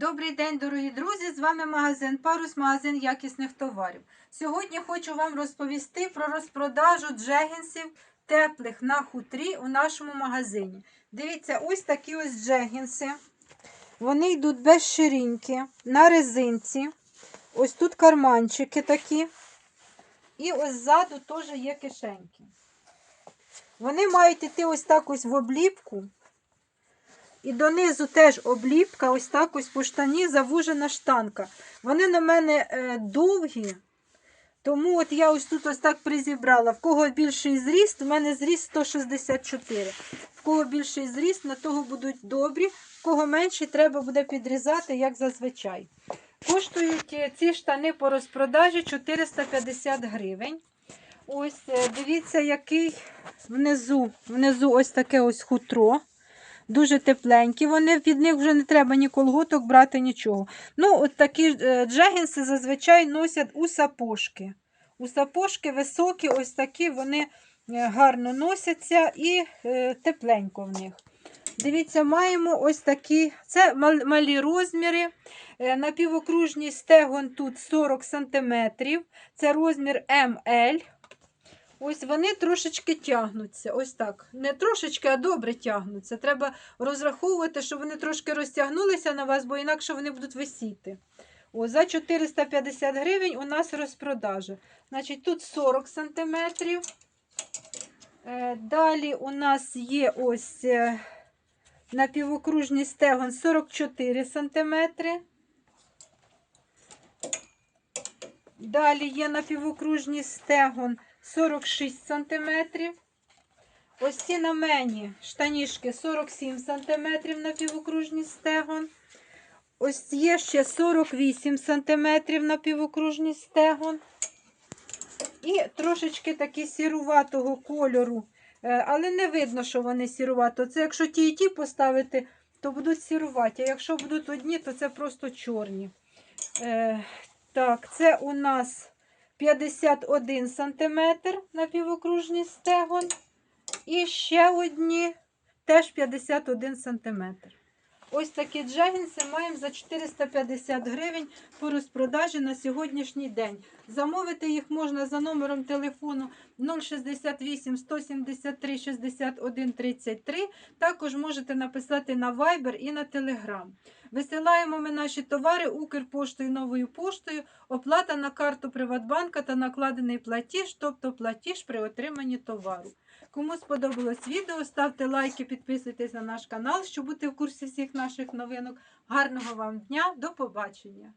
Добрий день, дорогі друзі! З вами магазин Парус, магазин якісних товарів. Сьогодні хочу вам розповісти про розпродажу джегінсів теплих на хутрі у нашому магазині. Дивіться, ось такі ось джегінси. Вони йдуть без ширинки, на резинці. Ось тут карманчики такі. І ось ззаду теж є кишеньки. Вони мають йти ось так ось в обліпку. І донизу теж обліпка, ось так ось по штані завужена штанка. Вони на мене е, довгі, тому от я ось тут ось так призібрала. В кого більший зріст, у мене зріст 164. В кого більший зріст, на того будуть добрі, в кого менший, треба буде підрізати, як зазвичай. Коштують е, ці штани по розпродажі 450 гривень. Ось, е, дивіться, який внизу, внизу ось таке ось хутро. Дуже тепленькі. Вони від них вже не треба ні колготок брати, нічого. Ну, от такі е, джегінси зазвичай носять у сапожки. У сапожки високі, ось такі, вони е, гарно носяться і е, тепленько в них. Дивіться, маємо ось такі, це малі розміри. Напівокружній стегон тут 40 см. Це розмір МЛ. Ось вони трошечки тягнуться. Ось так. Не трошечки, а добре тягнуться. Треба розраховувати, щоб вони трошки розтягнулися на вас, бо інакше вони будуть висіти. О, за 450 гривень у нас розпродажа. Значить, тут 40 см. Далі у нас є ось е, напівокружний стегон 44 см. Далі є напівокружний стегон 46 см. Ось ці на мені штанішки 47 см напівокружний стегон. Ось є ще 48 см напівокружний стегон. І трошечки такі сіруватого кольору. Е, Але не видно, що вони сірувато. Це якщо ті і ті поставити, то будуть сіруваті. А якщо будуть одні, то це просто чорні. Так, це у нас 51 см напівокружний стегон. І ще одні теж 51 см. Ось такі джегінси маємо за 450 гривень по розпродажі на сьогоднішній день. Замовити їх можна за номером телефону 068 173 61 33. Також можете написати на Viber і на Telegram. Висилаємо ми наші товари Укрпоштою новою поштою. Оплата на карту Приватбанка та накладений платіж, тобто платіж при отриманні товару. Кому сподобалось відео, ставте лайки, підписуйтесь на наш канал, щоб бути в курсі всіх наших новинок. Гарного вам дня, до побачення!